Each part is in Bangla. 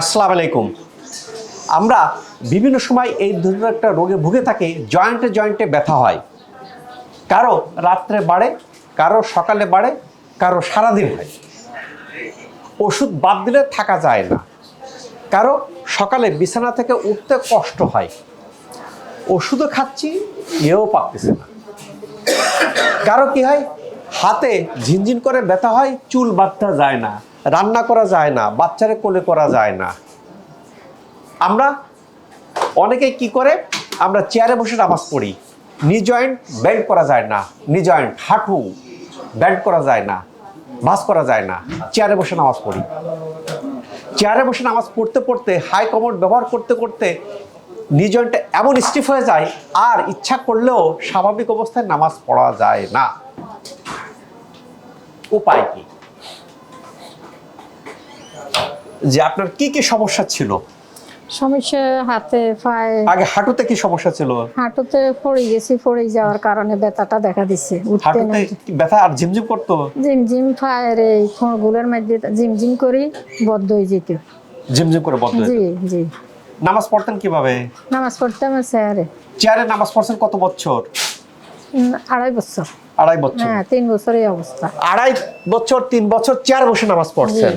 আসসালামু আলাইকুম। আমরা বিভিন্ন সময় এই ধরনের একটা রোগে ভুগে থাকি, জয়েন্টে জয়েন্টে ব্যথা হয়। কারও রাত্রে বাড়ে, কারও সকালে বাড়ে, কারও সারাদিন হয়। ওষুধ বাদ দিলে থাকা যায় না। কারও সকালে বিছানা থেকে উঠতে কষ্ট হয়। ওষুধও খাচ্ছি এও পাচ্ছি না। কারও কি হয়? হাতে ঝিনঝিন করে ব্যথা হয়, চুল বাঁধতে যায় না। রান্না করা যায় না বাচ্চারে কোলে করা যায় না। আমরা অনেকে কি করে? আমরা চেয়ারে বসে নামাজ পড়ি। নি জয়েন্ট ব্যান্ড করা যায় না, নি জয়েন্ট হাঁটু ব্যান্ড করা যায় না ভাস করা যায় না, চেয়ারে বসে নামাজ পড়ি। চেয়ারে বসে নামাজ পড়তে পড়তে, হাই কমোড ব্যবহার করতে করতে নি জয়েন্টে এমন স্টিফ হয়ে যায়, আর ইচ্ছা করলেও স্বাভাবিক অবস্থায় নামাজ পড়া যায় না। উপায় কি? যে আপনার কি কি সমস্যা ছিল? সমস্যা হাতে পায়ে। আগে হাঁটুতে কি সমস্যা ছিল? হাঁটুতে পড়ে গেছি পড়ে যাওয়ার কারণে ব্যথাটা দেখা উঠতে না ব্যথা আর ঝিমঝিম করতো? ঝিমঝিম পায়ের এই গুলের মধ্যে ঝিমঝিম করি বদ্ধ হয়ে যেত। ঝিমঝিম করে হয়ে জি জি। নামাজ পড়তেন কীভাবে? নামাজ পড়তাম স্যারে। চেয়ারে নামাজ পড়ছেন কত বছর? আড়াই বছর। আড়াই বছর। হ্যাঁ তিন বছর এই অবস্থা। আড়াই বছর তিন বছর চেয়ার বসে নামাজ পড়ছেন?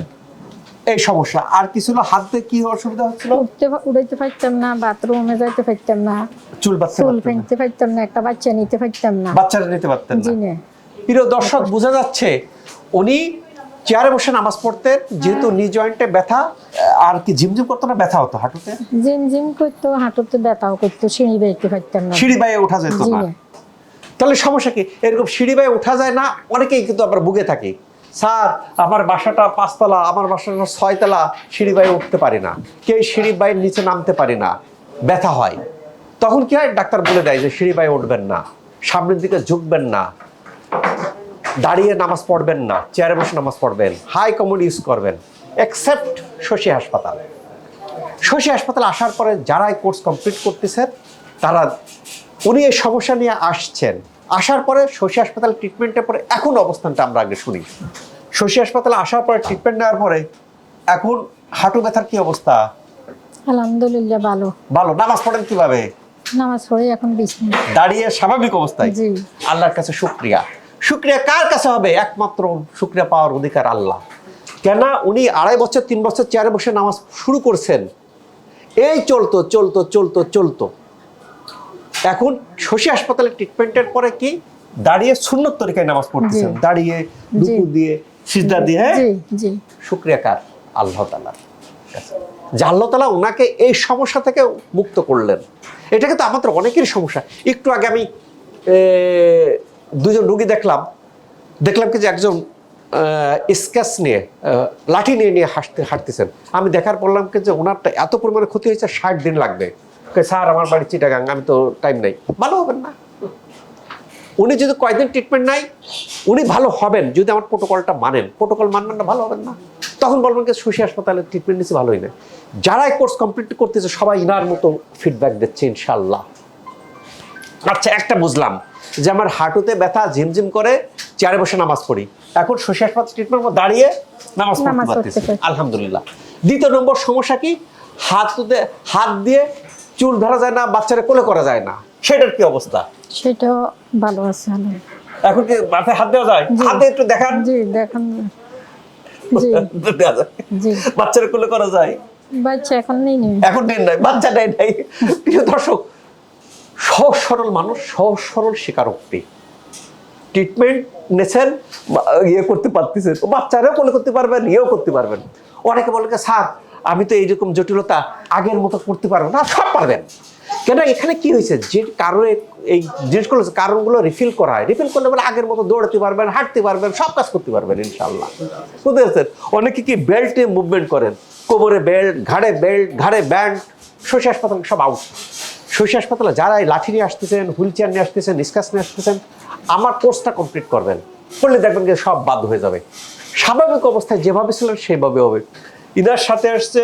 এই সমস্যা। আর কিছু না হাতে কি অসুবিধা হচ্ছিল? উঠতে উড়াইতে পারতাম না বাথরুমে যাইতে পারতাম না। চুল বাচ্চা চুল ফেলতে পারতাম না একটা বাচ্চা নিতে পারতাম না। বাচ্চারা নিতে পারতেন জি না। প্রিয় দর্শক বোঝা যাচ্ছে উনি চেয়ারে বসে নামাজ পড়তেন যেহেতু নি জয়েন্টে ব্যথা আর কি ঝিমঝিম করতো না ব্যথা হতো হাঁটুতে? ঝিমঝিম করতো হাঁটুতে ব্যথাও করতো সিঁড়ি বেরতে পারতাম না। সিঁড়ি বাইয়ে ওঠা যেত না। তাহলে সমস্যা কি? এরকম সিঁড়ি বাইয়ে ওঠা যায় না অনেকেই কিন্তু আমরা বুকে থাকি। স্যার, আমার বাসাটা পাঁচতলা, আমার বাসাটা ছয়তলা সিঁড়ি উঠতে পারি না। কেউ সিঁড়ি বাইয়ের নিচে নামতে পারি না। ব্যথা হয়। তখন কি হয়? ডাক্তার বলে দেয় যে সিঁড়ি বাইয়ে উঠবেন না। সামনের দিকে ঝুঁকবেন না। দাঁড়িয়ে নামাজ পড়বেন না। চেয়ারে বসে নামাজ পড়বেন। হাই কমোড ইউজ করবেন। এক্সেপ্ট শশী হাসপাতাল। শশী হাসপাতাল আসার পরে যারা এই কোর্স কমপ্লিট করতেছেন তারা উনি এই সমস্যা নিয়ে আসছেন। আসার পরে শশী হাসপাতাল ট্রিটমেন্টের পরে এখন অবস্থানটা আমরা আগে শুনি। শশী হাসপাতালে আসার পরে ট্রিটমেন্ট নেওয়ার পরে এখন হাঁটু ব্যথার কি অবস্থা? আলহামদুলিল্লাহ ভালো। ভালো। নামাজ পড়েন কীভাবে? নামাজ পড়ে এখন বিছনা দাঁড়িয়ে স্বাভাবিক অবস্থায়? জি। আল্লাহর কাছে শুক্রিয়া। শুক্রিয়া কার কাছে হবে? একমাত্র শুক্রিয়া পাওয়ার অধিকার আল্লাহ। কেন উনি আড়াই বছর তিন বছর চেয়ারে বসে নামাজ শুরু করছেন। এই চলতো চলতো চলতো চলতো। এখন শশী হাসপাতালে ট্রিটমেন্টের পরে কি? দাঁড়িয়ে সুন্নত তরিকায় নামাজ পড়তেছেন। দাঁড়িয়ে রুকু দিয়ে সিজদা দিয়ে হ্যাঁ? শুক্রিয়া কার? আল্লাহ তালা যে আল্লাহ তালা ওনাকে এই সমস্যা থেকে মুক্ত করলেন। এটা কিন্তু আমাদের অনেকেরই সমস্যা। একটু আগে আমি দুজন রুগী দেখলাম। দেখলাম কি যে একজন স্কেচ নিয়ে লাঠি নিয়ে নিয়ে হাঁটতে হাঁটতেছেন। আমি দেখার পড়লাম কি যে ওনারটা এত পরিমাণে ক্ষতি হয়েছে ষাট দিন লাগবে। স্যার আমার বাড়ি চিটাগাং আমি তো টাইম নেই। ভালো হবেন না। উনি যদি কয়েকদিন ট্রিটমেন্ট নাই উনি ভালো হবেন যদি আমার প্রোটোকলটা মানেন। প্রোটোকল মানবেন না ভালো হবেন না। তখন বলবেন সুশী হাসপাতালে ট্রিটমেন্ট নিচ্ছে ভালোই না। যারা কোর্স কমপ্লিট করতেছে সবাই ইনার মতো ফিডব্যাক দিচ্ছে ইনশাল্লাহ আচ্ছা একটা বুঝলাম যে আমার হাঁটুতে ব্যথা ঝিমঝিম করে চেয়ারে বসে নামাজ পড়ি। এখন শশী হাসপাতাল ট্রিটমেন্ট দাঁড়িয়ে নামাজ পড়তে পারতেছি। আলহামদুলিল্লাহ। দ্বিতীয় নম্বর সমস্যা কি? হাতুতে হাত দিয়ে চুল ধরা যায় না বাচ্চারা কোলে করা যায় না। সেটার কি অবস্থা? সেটাও ভালো আছে এখন কি মাথায় হাত দেওয়া যায়? হাতে একটু দেখান। জি দেখুন। জি। জি। বাচ্চারা কোলে করা যায়? বাচ্চা এখন নেই এখন নেই নাই বাচ্চা নেই নাই। প্রিয় দর্শক সহজ সরল মানুষ সহজ সরল স্বীকারোক্তি। ট্রিটমেন্ট নেছেন ইয়ে করতে পারতেছেন। বাচ্চারাও কোলে করতে পারবেন ইয়েও করতে পারবেন। অনেকে বলে স্যার আমি তো এইরকম জটিলতা আগের মতো করতে পারব না, সব পারবেন। কেন এখানে কি হয়েছে? যে কারণে এই জিনিসগুলো কারণগুলো রিফিল করা হয়। রিফিল করলে বলে আগের মতো দৌড়াতে পারবেন, হাঁটতে পারবেন, সব কাজ করতে পারবেন ইনশাল্লাহ বুঝতে পারছেন অনেকে কি বেল্টে মুভমেন্ট করেন, কোমরে বেল্ট ঘাড়ে বেল্ট ঘাড়ে ব্যান্ড শশী হাসপাতাল সব আউট শশী হাসপাতালে যারা এই লাঠি নিয়ে আসতেছেন, হুইল চেয়ার নিয়ে আসতেছেন নিষ্কাস নিয়ে আসতেছেন, আমার কোর্সটা কমপ্লিট করবেন। করলে দেখবেন যে সব বাদ হয়ে যাবে। স্বাভাবিক অবস্থায় যেভাবে ছিলেন সেভাবে হবে। ইনার সাথে আসছে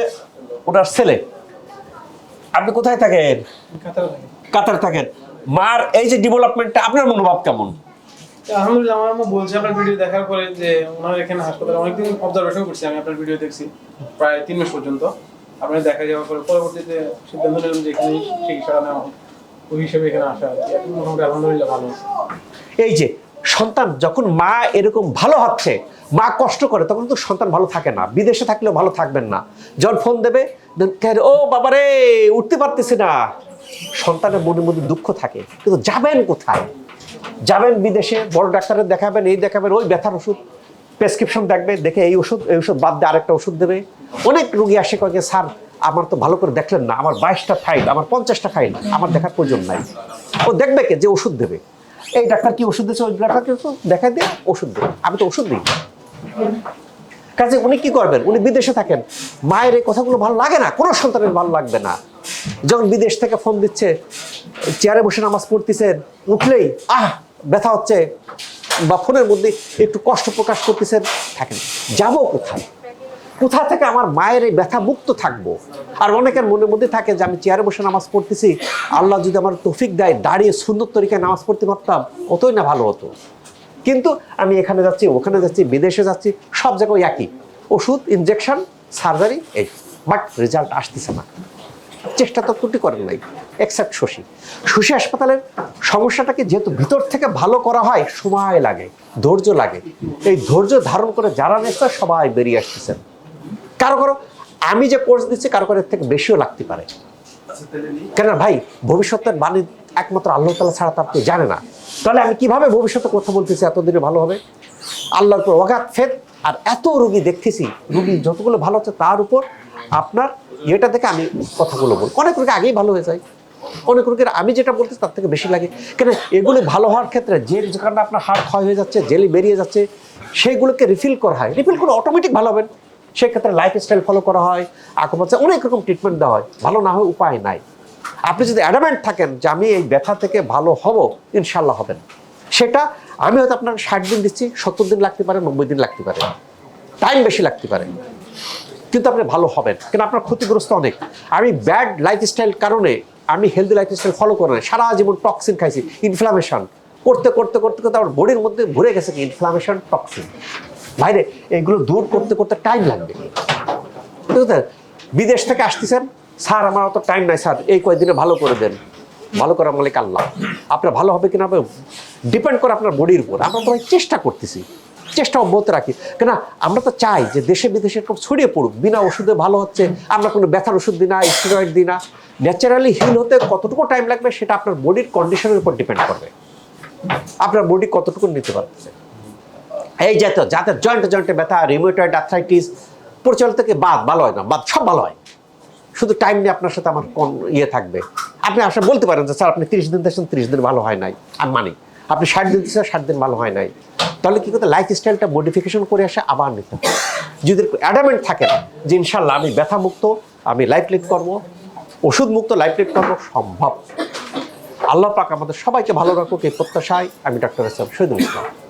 ওনার ছেলে। আপনি কোথায় থাকেন? কাতারে থাকি। কাতার থাকেন। মার এই যে ডেভেলপমেন্টটা আপনার মনোভাব কেমন? আলহামদুলিল্লাহ আমার আম্মু বলছে আপনার ভিডিও দেখার পরে যে ওনার এখানে হাসপাতালে অনেকদিন অবজারভেশন করছি আমি আপনার ভিডিও দেখছি প্রায় তিন মাস পর্যন্ত। আপনার দেখা যাওয়ার পরে পরবর্তীতে সিদ্ধান্ত নিলাম যে এখানে চিকিৎসা নেওয়া ওই হিসেবে এখানে আসা আর কি। এখন মোটামুটি আলহামদুলিল্লাহ ভালো এই যে সন্তান যখন মা এরকম ভালো হচ্ছে, মা কষ্ট করে, তখন তো সন্তান ভালো থাকে না। বিদেশে থাকলেও ভালো থাকবেন না। যখন ফোন দেবে ও বাবারে, উঠতে পারতেছি না। সন্তানের মনের মধ্যে দুঃখ থাকে। কিন্তু যাবেন কোথায়? যাবেন বিদেশে, বড় ডাক্তারের দেখাবেন, এই দেখাবেন, ওই ব্যথার ওষুধ। প্রেসক্রিপশন দেখবে, দেখে এই ওষুধ এই ওষুধ বাদ দিয়ে আরেকটা ওষুধ দেবে। অনেক রুগী আসে কয়েক স্যার, আমার তো ভালো করে দেখলেন না, আমার বাইশটা ফাইল, আমার পঞ্চাশটা ফাইল, আমার দেখার প্রয়োজন নাই। ও দেখবে কে? যে ওষুধ দেবে। এই ডাক্তার কি ওষুধ দিচ্ছে ওই ডাক্তার কি ওষুধ দেখাই দিয়ে ওষুধ দেবে আমি তো ওষুধ দিই। কাজে উনি কি করবেন? উনি বিদেশে থাকেন। মায়ের এই কথাগুলো ভালো লাগে না, কোনো সন্তানের ভালো লাগবে না। যখন বিদেশ থেকে ফোন দিচ্ছে, চেয়ারে বসে নামাজ পড়তেছেন, উঠলেই, আহ, ব্যথা হচ্ছে, বা ফোনের মধ্যে একটু কষ্ট প্রকাশ করতেছেন, থাকেন। যাব কোথায়? কোথা থেকে আমার মায়ের এই ব্যথা মুক্ত থাকব? আর অনেকের মনের মধ্যে থাকে যে আমি চেয়ারে বসে নামাজ পড়তেছি, আল্লাহ যদি আমার তৌফিক দেয়, দাঁড়িয়ে সুন্দর তরিকায় নামাজ পড়তে পারতাম কতই না ভালো হতো। কিন্তু আমি এখানে যাচ্ছি, ওখানে যাচ্ছি, বিদেশে যাচ্ছি, সব জায়গায় একই। ওষুধ ইনজেকশন সার্জারি এই। বাট রেজাল্ট আসতেছে না। চেষ্টা তো ত্রুটি করেন নাই এক্সেপ্ট শশী। শশী হাসপাতালের সমস্যাটাকে যেহেতু ভিতর থেকে ভালো করা হয়, সময় লাগে, ধৈর্য লাগে। এই ধৈর্য ধারণ করে যারা নেছে সবাই বেরিয়ে আসতেছেন কারও কারও আমি যে কোর্স দিচ্ছি, কারও কারও এর থেকে বেশিও লাগতে পারে। কেন ভাই, ভবিষ্যতের বাণী একমাত্র আল্লাহ তালা ছাড়া তো আপনি জানে না। তাহলে আমি কীভাবে ভবিষ্যতে কথা বলতেছি, এতদিনে ভালো হবে? আল্লাহর উপর অগাধ ফেদ, আর এত রুগী দেখতেছি, রুগী যতগুলো ভালো হচ্ছে তার উপর আপনার ইয়েটা দেখে আমি কথাগুলো বল। অনেক রোগী আগেই ভালো হয়ে যায়। অনেক রোগীর আমি যেটা বলতেছি তার থেকে বেশি লাগে। কেন এগুলি ভালো হওয়ার ক্ষেত্রে যে যেখানে আপনার হাড় ক্ষয় হয়ে যাচ্ছে, জেলি বেরিয়ে যাচ্ছে, সেইগুলোকে রিফিল করা হয়। রিফিল করে অটোমেটিক ভালো হবেন। সেক্ষেত্রে লাইফ স্টাইল ফলো করা হয় আকুপাচ্ছে অনেক রকম ট্রিটমেন্ট দেওয়া হয়। ভালো না হয় উপায় নাই। আপনি যদি অ্যাডামেন্ট থাকেন যে আমি এই ব্যথা থেকে ভালো হব ইনশাল্লাহ হবেন। সেটা আমি হয়তো আপনার ষাট দিন দিচ্ছি, সত্তর দিন লাগতে পারে, নব্বই দিন লাগতে পারে। টাইম বেশি লাগতে পারে। কিন্তু আপনি ভালো হবেন। কিন্তু আপনার ক্ষতিগ্রস্ত অনেক। আমি ব্যাড লাইফস্টাইল কারণে আমি হেলদি লাইফস্টাইল ফলো করে নাই। সারা জীবন টক্সিন খাইছি ইনফ্লামেশন করতে করতে করতে করতে আমার বডির মধ্যে ভরে গেছে কি? ইনফ্লামেশন টক্সিন বাইরে, এগুলো দূর করতে করতে টাইম লাগবে। বিদেশ থেকে আসতেছেন, স্যার, আমার অত টাইম নাই, স্যার, এই কয়েকদিনে ভালো করে দেন। ভালো করার মালিক আল্লাহ। আপনার ভালো হবে কিনা? ডিপেন্ড করে আপনার বডির উপর। আমরা তো চেষ্টা করতেছি, চেষ্টা অব্যাহত রাখি। কেন আমরা তো চাই যে দেশে বিদেশে এরকম ছড়িয়ে পড়ুক। বিনা ওষুধে ভালো হচ্ছে, আমরা কোনো ব্যথার ওষুধ দিই না স্টেরয়েড দিই না। ন্যাচারালি হিল হতে কতটুকু টাইম লাগবে, সেটা আপনার বডির কন্ডিশনের উপর ডিপেন্ড করবে। আপনার বডি কতটুকু নিতে পারছে এই যে তো যাদের জয়েন্টে জয়েন্টে ব্যথা রিমোটয়েড আর্থ্রাইটিস পরিচালনা থেকে বাদ, ভালো হয় না, বাদ, সব ভালো হয়। শুধু টাইম নিয়ে আপনার সাথে আমার কোন ইয়ে থাকবে? আপনি আসলে বলতে পারেন যে, স্যার, আপনি তিরিশ দিন দিয়েছেন তিরিশ দিন ভালো হয় নাই। আমি মানি, আপনি ষাট দিন দিয়েছেন ষাট দিন ভালো হয় নাই। তাহলে কি করতে লাইফ স্টাইলটা মডিফিকেশন করে আসে আবার নিতে। যদি অ্যাডামেন্ট থাকে না যে ইনশাল্লাহ আমি ব্যথা মুক্ত আমি লাইফ লিড করব ওষুধ মুক্ত লাইফ লিড করব, সম্ভব। আল্লাহ পাক আমাদের সবাইকে ভালো রাখুক, এই প্রত্যাশায় আমি ডাক্তার সাহেব শহীদুল ইসলাম।